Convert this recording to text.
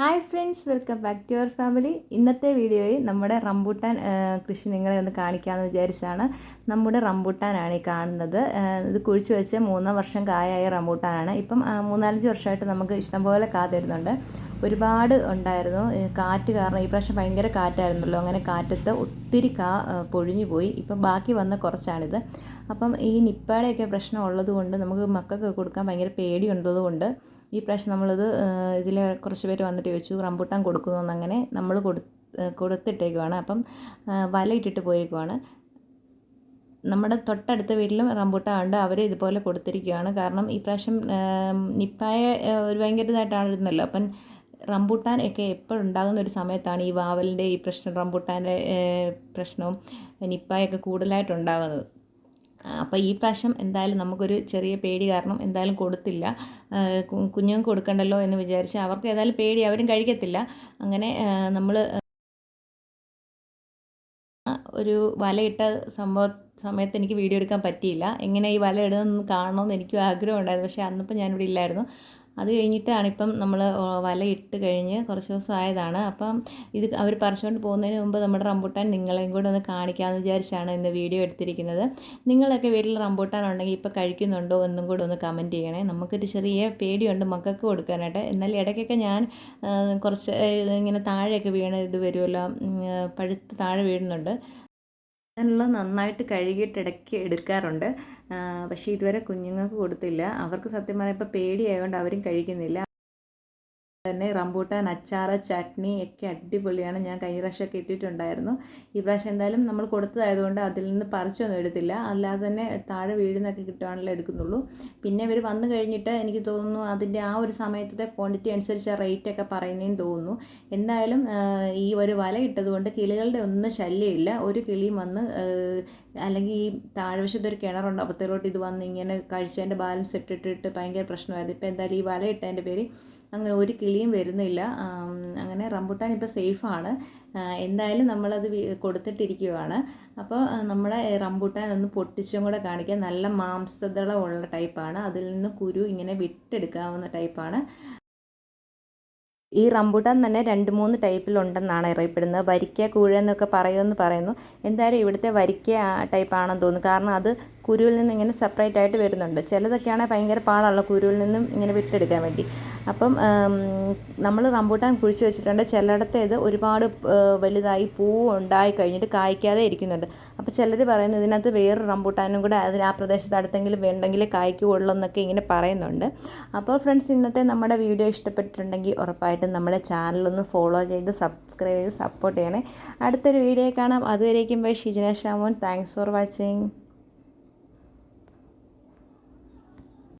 Hi friends welcome back to your family ഇന്നത്തെ വീഡിയോയിൽ നമ്മുടെ റംബൂട്ടാൻ കൃഷി നിങ്ങളെ ഒന്ന് കാണിക്കാമെന്ന് വിചാരിച്ചാണ് നമ്മുടെ റംബൂട്ടാനാണ് ഈ കാണുന്നത്. ഇത് കുഴിച്ചു വെച്ച് മൂന്നാം വർഷം കായായ റംബൂട്ടാനാണ്. ഇപ്പം മൂന്നാലഞ്ച് വർഷമായിട്ട് നമുക്ക് ഇഷ്ടംപോലെ കാ തരുന്നുണ്ട്. ഒരുപാട് ഉണ്ടായിരുന്നു. കാറ്റ് കാരണം ഈ പ്രാവശ്യം ഭയങ്കര കാറ്റായിരുന്നല്ലോ. അങ്ങനെ കാറ്റത്ത് ഒത്തിരി കാ പൊഴിഞ്ഞു പോയി. ഇപ്പം ബാക്കി വന്ന കുറച്ചാണിത്. അപ്പം ഈ നിപ്പാടെയൊക്കെ പ്രശ്നം ഉള്ളതുകൊണ്ട് നമുക്ക് മക്കൾക്ക് കൊടുക്കാൻ ഭയങ്കര പേടിയുള്ളതുകൊണ്ട് ഈ പ്രാവശ്യം നമ്മളിത് ഇതിൽ കുറച്ച് പേര് വന്നിട്ട് ചോദിച്ചു റംബൂട്ടാൻ കൊടുക്കുന്നു അങ്ങനെ നമ്മൾ കൊടു കൊടുത്തിട്ടേക്കുവാണ്. അപ്പം വലയിട്ടിട്ട് പോയേക്കുവാണ്. നമ്മുടെ തൊട്ടടുത്ത വീട്ടിലും റംബൂട്ടാൻ ഉണ്ട്. അവർ ഇതുപോലെ കൊടുത്തിരിക്കുകയാണ് കാരണം ഈ പ്രാവശ്യം നിപ്പായ ഒരു ഭയങ്കര ഇതായിട്ടാണിരുന്നല്ലോ അപ്പം റംബൂട്ടാൻ ഒക്കെ എപ്പോഴുണ്ടാകുന്ന ഒരു സമയത്താണ് ഈ വാവലിന്റെ ഈ പ്രശ്നം റംബൂട്ടാന്റെ പ്രശ്നവും നിപ്പായൊക്കെ കൂടുതലായിട്ടുണ്ടാകുന്നത്. അപ്പോൾ ഈ പ്രാവശ്യം എന്തായാലും നമുക്കൊരു ചെറിയ പേടി കാരണം എന്തായാലും കൊടുത്തില്ല. കുഞ്ഞുങ്ങൾക്ക് കൊടുക്കണ്ടല്ലോ എന്ന് വിചാരിച്ച് അവർക്ക് ഏതായാലും പേടി അവരും കഴിക്കത്തില്ല. അങ്ങനെ നമ്മൾ ഒരു വലയിട്ട സംഭവം സമയത്ത് എനിക്ക് വീഡിയോ എടുക്കാൻ പറ്റിയില്ല. എങ്ങനെ ഈ വല ഇടുന്നതെന്ന് കാണണമെന്ന് എനിക്കും ആഗ്രഹം ഉണ്ടായിരുന്നു പക്ഷേ അന്നിപ്പോൾ ഞാനിവിടെ ഇല്ലായിരുന്നു. അത് കഴിഞ്ഞിട്ടാണ് ഇപ്പം നമ്മൾ വല ഇട്ട് കഴിഞ്ഞ് കുറച്ച് ദിവസം ആയതാണ്. അപ്പം ഇത് അവർ പറിച്ചുകൊണ്ട് പോകുന്നതിന് മുമ്പ് നമ്മുടെ റംബൂട്ടാൻ നിങ്ങളെയും കൂടെ ഒന്ന് കാണിക്കാമെന്ന് വിചാരിച്ചാണ് ഇന്ന് വീഡിയോ എടുത്തിരിക്കുന്നത്. നിങ്ങളൊക്കെ വീട്ടിൽ റംബൂട്ടാൻ ഉണ്ടെങ്കിൽ ഇപ്പോൾ കഴിക്കുന്നുണ്ടോ എന്നും കൂടെ ഒന്ന് കമന്റ് ചെയ്യണേ. നമുക്കൊരു ചെറിയ പേടിയുണ്ട് മക്കൾക്ക് കൊടുക്കാനായിട്ട്. എന്നാൽ ഇടയ്ക്കൊക്കെ ഞാൻ കുറച്ച് ഇങ്ങനെ താഴെയൊക്കെ വീണ ഇത് വരുമല്ലോ പഴുത്ത് താഴെ വീഴുന്നുണ്ട്. അങ്ങനെയുള്ളത് നന്നായിട്ട് കഴുകിയിട്ട് ഇടയ്ക്ക് എടുക്കാറുണ്ട്. പക്ഷേ ഇതുവരെ കുഞ്ഞുങ്ങൾക്ക് കൊടുത്തില്ല. അവർക്ക് സത്യം പറഞ്ഞാൽ ഇപ്പോൾ പേടിയായതുകൊണ്ട് അവരും കഴിക്കുന്നില്ല തന്നെ റംബൂട്ടാൻ അച്ചാറ് ചട്നി ഒക്കെ അടിപൊളിയാണ്. ഞാൻ കഴിഞ്ഞ ഇട്ടിട്ടുണ്ടായിരുന്നു. ഈ പ്രാവശ്യം എന്തായാലും നമ്മൾ കൊടുത്തതായതുകൊണ്ട് അതിൽ നിന്ന് പറിച്ചൊന്നും എടുത്തില്ല. അല്ലാതെ തന്നെ താഴെ വീഴുന്നൊക്കെ കിട്ടുകയാണല്ലോ എടുക്കുന്നുള്ളൂ. പിന്നെ ഇവർ വന്നു കഴിഞ്ഞിട്ട് എനിക്ക് തോന്നുന്നു അതിന്റെ ആ ഒരു സമയത്തെ ക്വാണ്ടിറ്റി അനുസരിച്ച് റേറ്റ് ഒക്കെ പറയുന്നതെന്ന് തോന്നുന്നു. എന്തായാലും ഈ ഒരു വല ഇട്ടതുകൊണ്ട് കിളികളുടെ ഒന്നും ശല്യമില്ല. ഒരു കിളിയും വന്ന് അല്ലെങ്കിൽ ഈ താഴ്വശത്ത് ഒരു കിണറുണ്ട് അപ്പത്തേലോട്ട് ഇത് വന്ന് ഇങ്ങനെ കഴിച്ചതിന്റെ ബാലൻസ് ഇട്ടിട്ടിട്ട് ഭയങ്കര പ്രശ്നമായിരുന്നു. ഇപ്പോൾ എന്തായാലും ഈ വല ഇട്ടതിന്റെ പേര് അങ്ങനെ ഒരു കിളിയും വരുന്നില്ല. അങ്ങനെ റംബുട്ടാൻ ഇപ്പോൾ സേഫാണ് എന്തായാലും നമ്മളത് കൊടുത്തിട്ടിരിക്കുകയാണ് അപ്പോൾ നമ്മുടെ റംബുട്ടാൻ ഒന്ന് പൊട്ടിച്ചും കൂടെ കാണിക്കാം. നല്ല മാംസദളമുള്ള ടൈപ്പാണ്. അതിൽ നിന്ന് കുരു ഇങ്ങനെ വിട്ടെടുക്കാവുന്ന ടൈപ്പാണ്. ഈ റംബുട്ടാൻ തന്നെ രണ്ട് മൂന്ന് ടൈപ്പിലുണ്ടെന്നാണ് അറിയപ്പെടുന്നത്. വരിക്ക കൂഴ എന്നൊക്കെ പറയുമെന്ന് പറയുന്നു. എന്തായാലും ഇവിടുത്തെ വരിക്ക ടൈപ്പാണെന്ന് തോന്നുന്നു. കാരണം അത് കുരുവിൽ നിന്ന് ഇങ്ങനെ സെപ്പറേറ്റ് ആയിട്ട് വരുന്നുണ്ട്. ചിലതൊക്കെയാണെങ്കിൽ ഭയങ്കര പാടുള്ള കുരുവിൽ നിന്നും ഇങ്ങനെ വിട്ടെടുക്കാൻ വേണ്ടി. അപ്പം നമ്മൾ റംബൂട്ടാൻ കുഴിച്ച് വെച്ചിട്ടുണ്ട്. ചിലയിടത്തേത് ഒരുപാട് വലുതായി പൂ ഉണ്ടായി കഴിഞ്ഞിട്ട് കായ്ക്കാതെ ഇരിക്കുന്നുണ്ട്. അപ്പോൾ ചിലർ പറയുന്നത് ഇതിനകത്ത് വേറെ റംബൂട്ടാനും കൂടെ അതിന് ആ പ്രദേശത്ത് അടുത്തെങ്കിലും വേണ്ടെങ്കിൽ കായ്ക്കുള്ളൂ എന്നൊക്കെ ഇങ്ങനെ പറയുന്നുണ്ട്. അപ്പോൾ ഫ്രണ്ട്സ് ഇന്നത്തെ നമ്മുടെ വീഡിയോ ഇഷ്ടപ്പെട്ടിട്ടുണ്ടെങ്കിൽ ഉറപ്പായിട്ടും നമ്മുടെ ചാനലൊന്ന് ഫോളോ ചെയ്ത് സബ്സ്ക്രൈബ് ചെയ്ത് സപ്പോർട്ട് ചെയ്യണേ. അടുത്തൊരു വീഡിയോ കാണാം. അതുവരേക്കും bye. Shijana Shamon. Thanks for watching.